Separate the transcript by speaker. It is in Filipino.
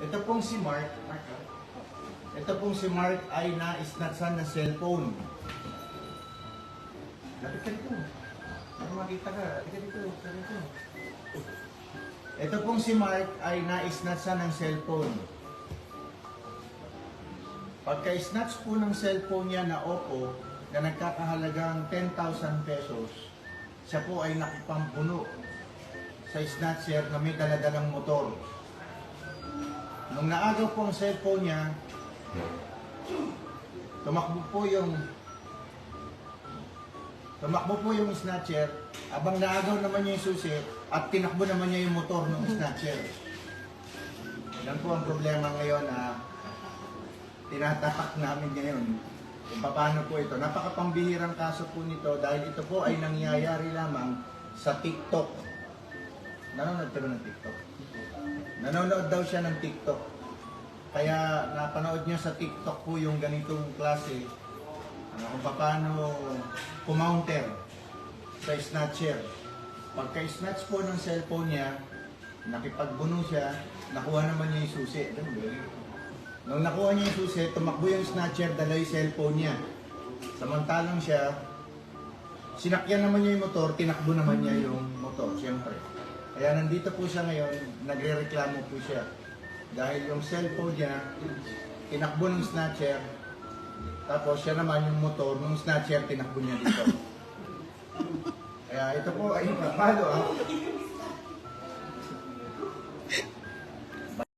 Speaker 1: Ito pong si Mark. Mark ah. Ito pong si Mark ay na-snatchan na cellphone. Lapit ka dito. Para makita ka. Lapit ka dito. Dito. Ito pong si Mark ay na-snatchan ng cellphone. Pagka-snatch po ng cellphone niya na Oppo na nagkakahalagang 10,000 pesos, siya po ay nakipampuno sa snatcher na may daladalang motor. Nung naagaw po ang cellphone niya, tumakbo po yung tumakbo po yung snatcher, abang naagaw naman niya yung susi at tinakbo naman niya yung motor ng snatcher. Yan po ang problema ngayon na tinatapak namin ngayon kung paano po ito. Napakapambihirang kaso po nito dahil ito po ay nangyayari lamang sa TikTok. Nanonood ka ng TikTok? Nanonood daw siya ng TikTok. Kaya napanood niya sa TikTok po yung ganitong klase ano, kung paano kumounter sa snatcher. Pagka-snatch po ng cellphone niya, nakipagbuno siya, nakuha naman niya yung susi. Yun? Nung nakuha niya yung susi, tumakbo yung snatcher, dala yung cellphone niya. Samantalang siya, sinakyan naman niya yung motor, tinakbo naman niya yung motor, siyempre. Kaya nandito po siya ngayon, nagre-reklamo po siya. Dahil yung cellphone niya, tinakbo ng snatcher, tapos siya naman yung motor, nung snatcher, tinakbo niya dito. Kaya ito po ay papalo ah.